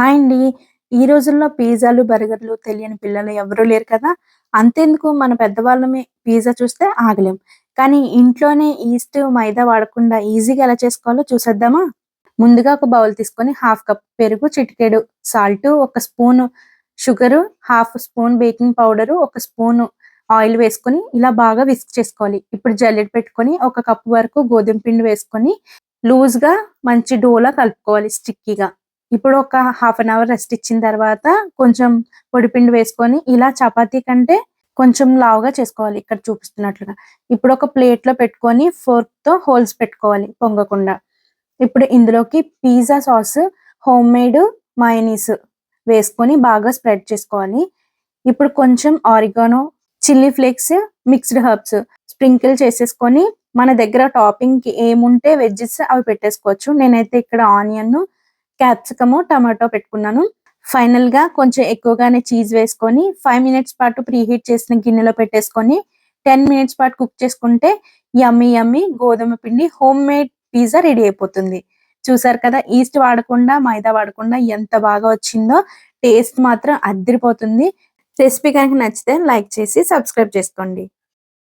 Hi అండి. ఈ రోజుల్లో పిజ్జాలు బర్గర్లు తెలియని పిల్లలు ఎవరూ లేరు కదా. అంతెందుకు? మన పెద్దవాళ్ళమే పిజ్జా చూస్తే ఆగలేం. కానీ ఇంట్లోనే ఈస్ట్ మైదా వాడకుండా ఈజీగా ఎలా చేసుకోవాలో చూసేద్దామా? ముందుగా ఒక బౌల్ తీసుకొని హాఫ్ కప్ పెరుగు చిటికెడు సాల్ట్ ఒక spoon sugar half spoon baking powder ఒక స్పూన్ ఆయిల్ వేసుకొని ఇలా బాగా విస్క్ చేసుకోవాలి. ఇప్పుడు జల్లెడ పెట్టుకొని ఒక కప్ వరకు గోధుమ పిండి వేసుకొని లూజ్గా మంచి డోలా కలుపుకోవాలి స్టిక్కీగా. ఇప్పుడు ఒక హాఫ్ అన్ అవర్ రెస్ట్ ఇచ్చిన తర్వాత కొంచెం పొడిపిండి వేసుకొని ఇలా చపాతీ కంటే కొంచెం లావుగా చేసుకోవాలి ఇక్కడ చూపిస్తున్నట్లుగా. ఇప్పుడు ఒక ప్లేట్లో పెట్టుకొని ఫోర్క్తో హోల్స్ పెట్టుకోవాలి పొంగకుండా. ఇప్పుడు ఇందులోకి pizza sauce home made mayonnaise వేసుకొని బాగా స్ప్రెడ్ చేసుకోవాలి. ఇప్పుడు కొంచెం oregano chilli flakes mixed herbs sprinkle చేసేసుకొని మన దగ్గర టాపింగ్కి ఏముంటే వెజ్జెస్ అవి పెట్టేసుకోవచ్చు. నేనైతే ఇక్కడ ఆనియన్ క్యాప్సికము టమాటో పెట్టుకున్నాను. ఫైనల్గా కొంచెం ఎక్కువగానే చీజ్ వేసుకొని ఫైవ్ మినిట్స్ పాటు ప్రీ హీట్ చేసిన గిన్నెలో పెట్టేసుకొని టెన్ మినిట్స్ పాటు కుక్ చేసుకుంటే యమ్మీ యమ్మీ గోధుమ పిండి హోమ్ మేడ్ పిజ్జా రెడీ అయిపోతుంది. చూసారు కదా ఈస్ట్ వాడకుండా మైదా వాడకుండా ఎంత బాగా వచ్చిందో టేస్ట్ మాత్రం అద్దరిపోతుంది రెసిపీ కనుక నచ్చితే లైక్ చేసి సబ్స్క్రైబ్ చేసుకోండి.